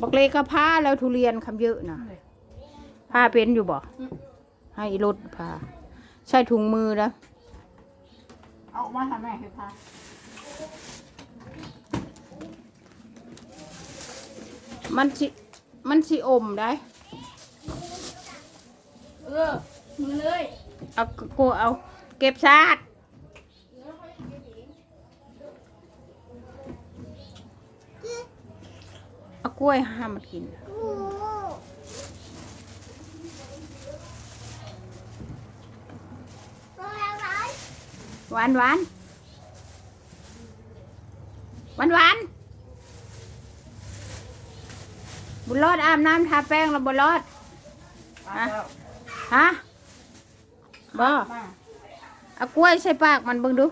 บักเลก็ผ้าแล้วทุเรียนคำเยอะนะผ้าเป็นอยู่บ่ให้รถผ้าใช้ถุงมือนะเอามาทำไมให้พามันสิมันสิอมได้ เออมือเลย เอากูเอา เก็บซาด เอากล้วยห้ามมันกิน หวานหวานหวานหวานบุญรอดอาบน้ำทาแป้งแล้วบุญรอดฮะฮะบ่มาเอากล้วยใส่ปากมันเบิ่งดู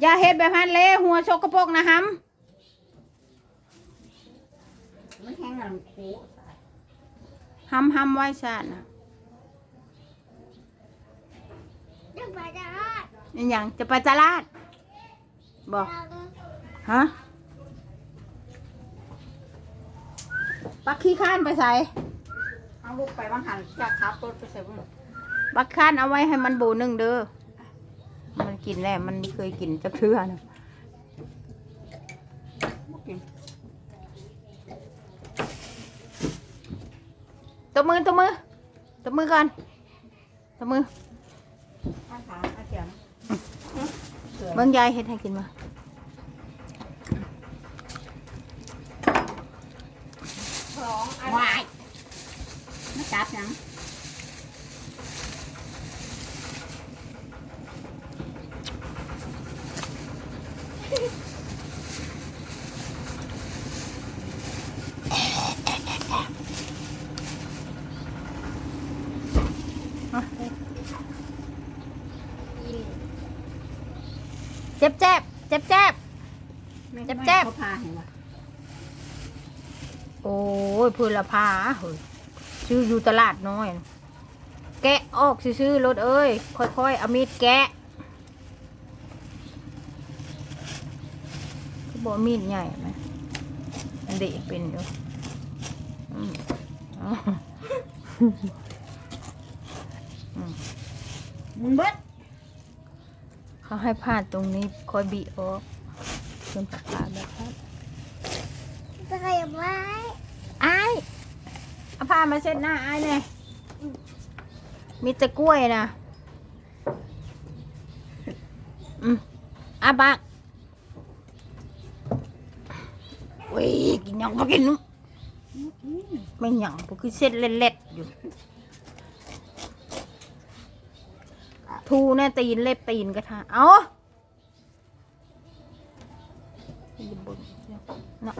อย่าเฮ็ดแบบนั้นเลยหัวชกกระปรกนะฮัม ไม่แห้งหลังคูฮัมฮัมไว้ซะนะอหย่างจะไปตลาดบ่ฮะปักขี้ข้านไปใส่เอาลูกไปบางหันจากขับรถไปเสร็จบุญปักข้านเอาไว้ให้มันบูหนึ่งเด้อมันกินแล้วมันไม่เคยกินจักเทื่อนะบ่กิน ตบมือตบมือตบมือก่อนตบมืออาขาอาเจียมเสือเบิ่งยายเห็ดให้กินมาสองอันวายไม่จับยัง จ็บแจ๊บเจ็บแจ๊บแจ๊บแจ๊บ เขาพาเห็นปะโอ้ยพืนละพาเฮ้ยซื้ออยู่ตลาดน้อยนะแกะออกซื้อๆรถเอ้ย ค่อยๆเอามีดแกะก็บอกมีดใหญ่ไหมอันเด็กเป็นอยู่อืมอ๋อ มึงเบิด เขาให้พาดตรงนี้คอยบีออกขึ้นปากกาแบบครับจะขยับไว้ไอ้ายเอาผ้ามาเช็ดหน้าไอ้ายเลยมีแต่กล้วยนะอืมอาบักเว้ยกินหยังมากินไม่หยังก็คือเส้นเล็ดๆอยู่ ทูแน่ตีนเล็บตีนกระทะเอาอย่าเบิ่งเนะ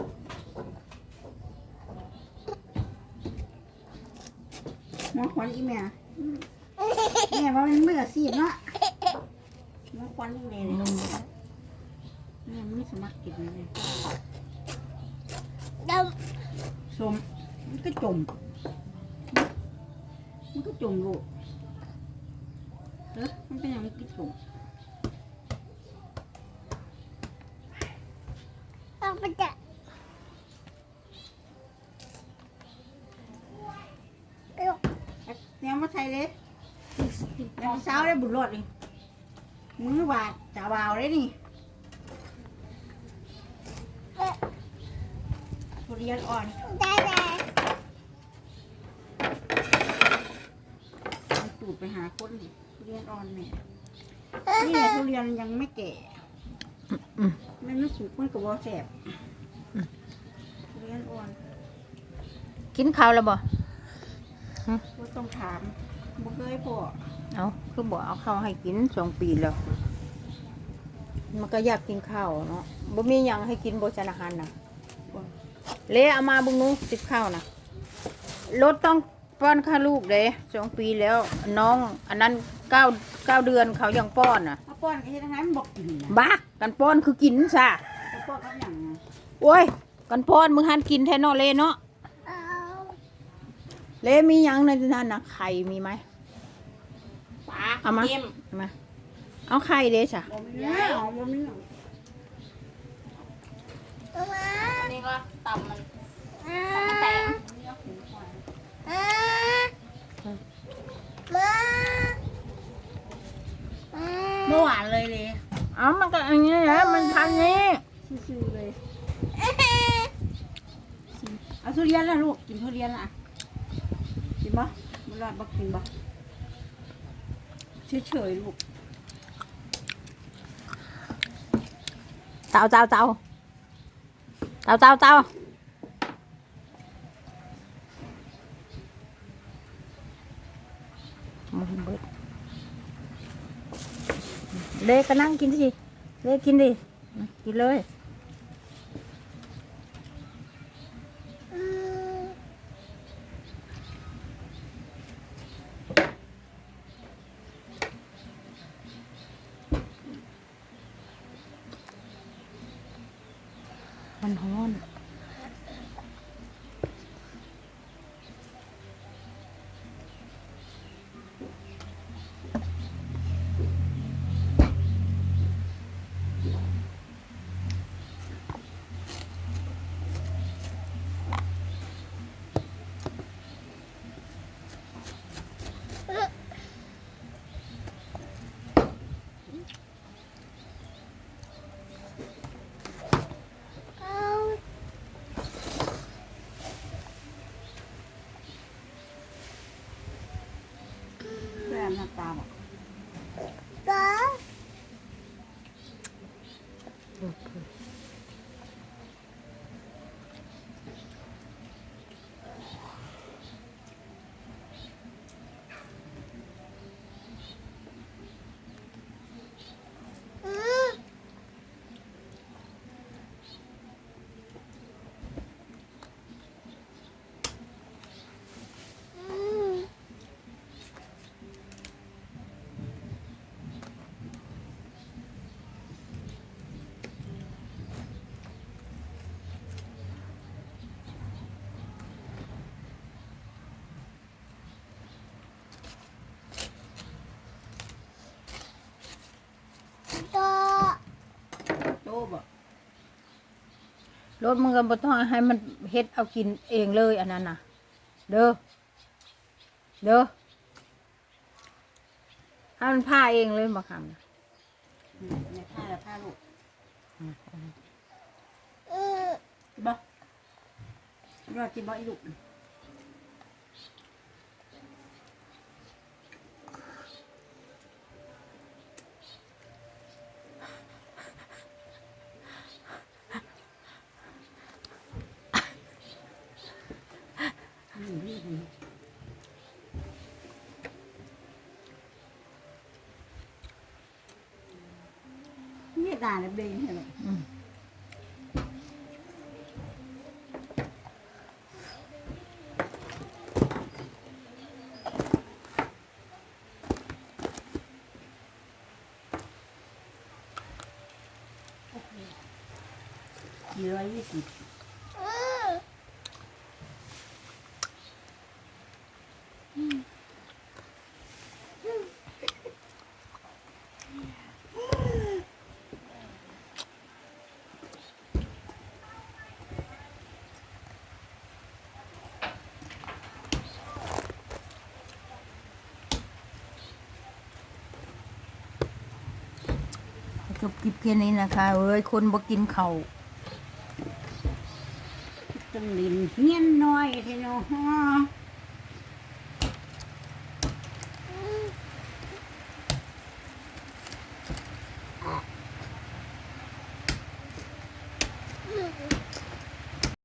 มอควันอีแม่แม่ว่ามันเมื่อสีเนาะมอควันเลยเลยนุ่มแม่มันไม่สมัครกินเลยดำสมมันก็จมมันก็จมลูก เออมันเป็นอย่างนี้ก็จมำต้องไปจับเอ้ยเนี่ยมาใส่เลยแล้วเช้าได้บุญรอดเลยมือบาดจ่าบาวเลยนี่เอ้ยทุเรียนอ่อนได้ได้มันตูดไปหาคนดิทุ เรียนอ่อนเนี่ยเอ้ยนี่แหละทุเรียนยังไม่แก่อืมมันไม่สุกมันก็บ่แสบทุเรียนอ่อนกินข้าวแล้วบ่ก็ต้องถามบ่เคยพอเอาคือบอกเอาข้าวให้กินสองปีแล้ว มันก็อยากกินข้าวเนาะบ่มีหยังให้กินบ่ชนะหันน่ะเละเอามาเบุงหนู้ติดข้าวน่ะรถต้อง ป้อนข้าวลูกเด้สองปีแล้ว น้องอันนั้นเก้าเก้าเดือนเขายังป้อนน่ะถ้าป้อนก็เฮ็ดจังไงมันบอกกินนะบ้ากันป้อนคือกินซะถ้าป้อนกับหยังนะโอ้ย กันป้อนมึงหันกินแท้เนอเลเนาะเอาเลมีหยังในนั้นน่ะไข่มีไหม ปลาเอามาเค็มเอามา เอาไข่เด้จ้ะบ่มีเนื้อบ่มีเนื้อเอามาว่าตำมันอ่าแตกอ่ามาอ่า เมื่อวานเลยเลยเอามันก็อย่างนี้นะมันพันนี้ชิวๆเลยเอาทุเรียนละลูกกินทุเรียนละกินบ่มันรอดบ่กินบ่เฉยๆลูกเตาเตาเตาเตาเตาเตามันเบิด เด็กก็นั่งกินสิเด็กกินดิ กินเลย อื บ่รถมันก็บ่ต้องให้มันเฮ็ดเอากินเองเลยอันนั้นน่ะ เด้อ เด้อให้มันผ้าเองเลยมาคำน่ะอืมเนี่ยผ้าละผ้าลูกอืมกินบ่รอดกินบ่อีลูก เนี่ยด่าเลยเบงใช่ไหม อืม กี่ร้อยยี่สิบ อืม จ บคลิปแค่นี้นะคะเอ้ยคนบ่กินเข่าวจังลินเฮียนน้อยเทนอฮอ